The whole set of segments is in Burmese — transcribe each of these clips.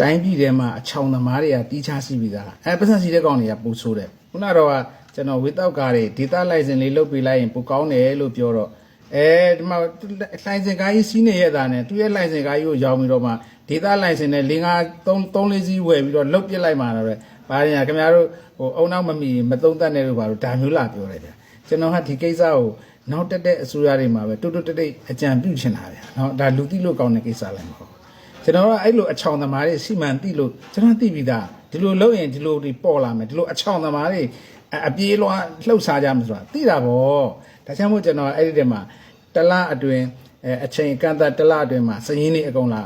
တိုင်းပြည်ထဲမှာအချောင်သမားတွေကတီးခြားရှိပြီးသားအဲပတ်စံစီတဲ့ကောင်တွေကပူဆိုးတယ်ခုနတော့ကကျွန်တော်ဝေတောက်ကားတွေဒေတာလိုင်စင်လေးလုတ်ပေးလိုက်ရင်ပူကောင်းတယ်လို့ပြောတော့အဲဒီမှာလိုင်စင်ကားကြီးစီးနေရတာနဲ့သူရဲ့လိုင်စင်ကားကြီးကိုရောင်းပြီးတော့မှဒေတာလိုင်စင်နဲ့၄၅၃၃လေးစီးဝယ်ပြီးတော့လုတ်ပစ်လိုက်မှတော့ဘာညာခင်ဗျားတို့ဟိုအုံနောက်မမီမသုံးတတ်နဲ့လို့ပါလို့ဒါမျိုးလာပြောတယ်ဗျကျွန်တော်ကဒီကိစ္စကိုနောက်တက်တဲ့အစိုးရတွေမှာပဲတွတ်တွတ်တိတ်အကြံပြုချင်တာဗျနော်ဒါလူသိလို့ကောင်းတဲ့ကိစ္စလည်းမဟုတ် ကျွန်တော်ကအဲ့လိုအချောင်သမားတွေစီမံတိလို့ကျွန်တော်သိပြီးသားဒီလိုလုပ်ရင်ဒီလိုတွေပေါ်လာမယ်ဒီလိုအချောင်သမားတွေအအပြေးလွှားလှုပ်ရှားကြမှာဆိုတာသိတာဗောဒါကြောင့်မို့ကျွန်တော်အဲ့ဒီတည်းမှာတစ်လအတွင်းအဲအချိန်ကန့်သတ်တစ်လအတွင်းမှာစရင်နေအကုန်လာ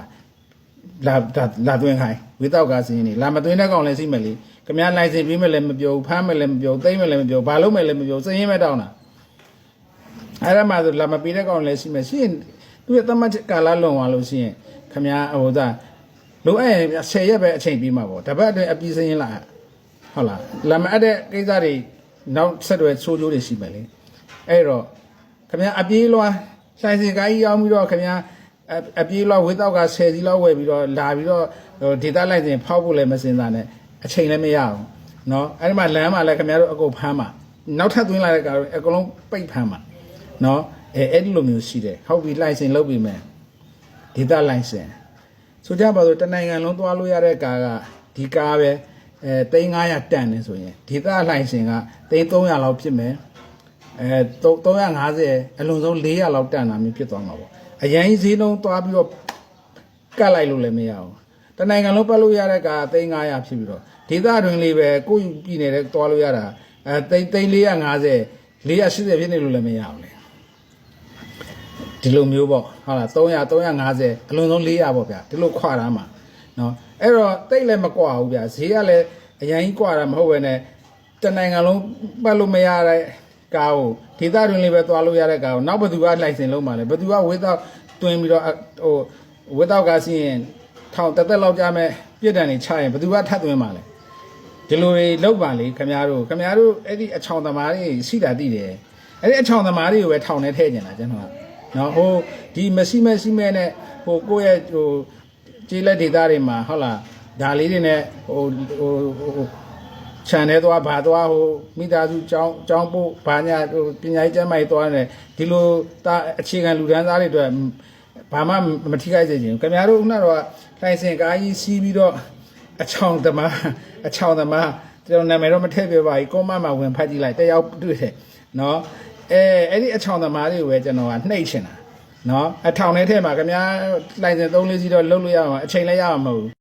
လာလာလာသွင်းခိုင်းဝေတောက်ကစရင်နေလာမသွင်းတဲ့ကောင်လည်းစီမယ်လေခမရလိုင်စင်ပြီးမယ်လည်းမပြောဘူးဖမ်းမယ်လည်းမပြောဘူးသိမ့်မယ်လည်းမပြောဘူးဘာလုပ်မယ်လည်းမပြောဘူးစရင်မဲ့တောင်းတာအဲ့ဒါမှဆိုလာမပေးတဲ့ကောင်လည်းရှိမယ်ရှိရင်သူရဲ့သမတ်ကာလာလွန်သွားလို့ရှိရင် ခမညာဟိုသာလိုအပ်ရင်10ရက်ပဲအချိန်ပြီးမှာပေါ့တပတ်အတွင်းအပြီးစရင်လာဟုတ်လားလာမအပ်တဲ့ကိစ္စတွေနောက်ဆက်တွဲဆိုးကျိုးတွေရှိမယ်လေအဲ့တော့ခမညာအပြေးလွှာဆိုင်စင်ကိုင်းရောက်ပြီးတော့ခမညာအအပြေးလွှာဝေတောက်က10စီလောက်ဝယ်ပြီးတော့လာပြီးတော့ဟိုဒေတာလိုက်ရင်ဖောက်ဖို့လည်းမစင်စားနဲ့အချိန်လည်းမရအောင်เนาะအဲ့ဒီမှာလမ်းမှာလည်းခမညာတို့အကုန်ဖမ်းမှာနောက်ထပ်သွင်းလာတဲ့ကောင်အကုန်လုံးပိတ်ဖမ်းမှာ နော်အဲအဲ့ဒီလိုမျိုးရှိတယ်ဟုတ်ပြီ license လုပ်ပြီမယ် ဒေတာ license ဆိုကြပါစို့တနိုင်ငံလုံးသွားလို့ရတဲ့ကားကဒီကားပဲအဲ3900တန်နေဆိုရင်ဒေတာ license က3300လောက်ဖြစ်မယ်အဲ350အလွန်ဆုံး400လောက်တန်တာမျိုးဖြစ်သွားမှာပေါ့အရင်ဈေးနှုန်းသွားပြီးတော့ကတ်လိုက်လို့လည်းမရဘူးတနိုင်ငံလုံးပတ်လို့ရတဲ့ကား3500ဖြစ်ပြီးတော့ဒေတာတွင်လေးပဲကိုယ့်ပြည်နယ်တဲ့သွားလို့ရတာအဲ3450 480ဖြစ်နေလို့လည်းမရဘူးလေ ဒီလိုမျိုးပေါ့ဟုတ်လား300 350အလွန်ဆုံး400ပေါ့ဗျာဒီလိုခွာတာမှာနော်အဲ့တော့တိတ်လည်းမကွာဘူးဗျာဈေးကလည်းအရင်ကြီးကွာတာမဟုတ်ဘဲနဲ့တနိုင်ငံလုံးပတ်လို့မရတဲ့ကားကိုဒေသတွင်းလေးပဲသွားလို့ရတဲ့ကားကိုနောက်ဘသူကလိုင်စင်လုံးမှာလဲဘသူကဝေသောက်တွင်းပြီးတော့ဟိုဝေသောက်ကစီးရင်ထောင်တသက်လောက်ကြမဲ့ပြစ်ဒဏ်တွေချရင်ဘသူကထပ်သွင်းမှာလဲဒီလိုတွေလောက်ပါလေခမရတို့ခမရတို့အဲ့ဒီအချောင်သမားတွေရှိတာသိတယ်အဲ့ဒီအချောင်သမားတွေကိုပဲထောင်ထဲထည့်နေတာကျွန်တော် နော်ဟိုဒီမရှိမရှိမဲနဲ့ဟိုကိုယ့်ရဲ့ဟိုကျေးလက်ဒေတာတွေမှာဟုတ်လားဒါလေးတွေနဲ့ဟိုဟိုဟိုခြံထဲသွားဘာသွားဟိုမိသားစုចောင်းចောင်းပို့ဘာညာဟိုပညာရေးကျမ်းမာရေးသွားနေဒီလိုတာအခြေခံလူဒန်းစားတွေအတွက်ဘာမှမထိခိုက်စေချင်ဘူးခင်ဗျားတို့ခုနကတော့လိုင်စင်ကားကြီးစီးပြီးတော့အချောင်သမားအချောင်သမားကျွန်တော်နာမည်တော့မထည့်ပြပါဘူးကွန်မမှာဝင်ဖတ်ကြည့်လိုက်တယောက်တွေ့တယ်နော် အဲအဲ့ဒီအချောင်သမားတွေကိုပဲကျွန်တော်ကနှိပ်ချင်တာနော်အထောင်ထဲထဲမှာခင်ဗျားလိုင်စင်3-4စီးတော့လုတ်လို့ရအောင်အချိန်လည်းရအောင်မဟုတ်ဘူး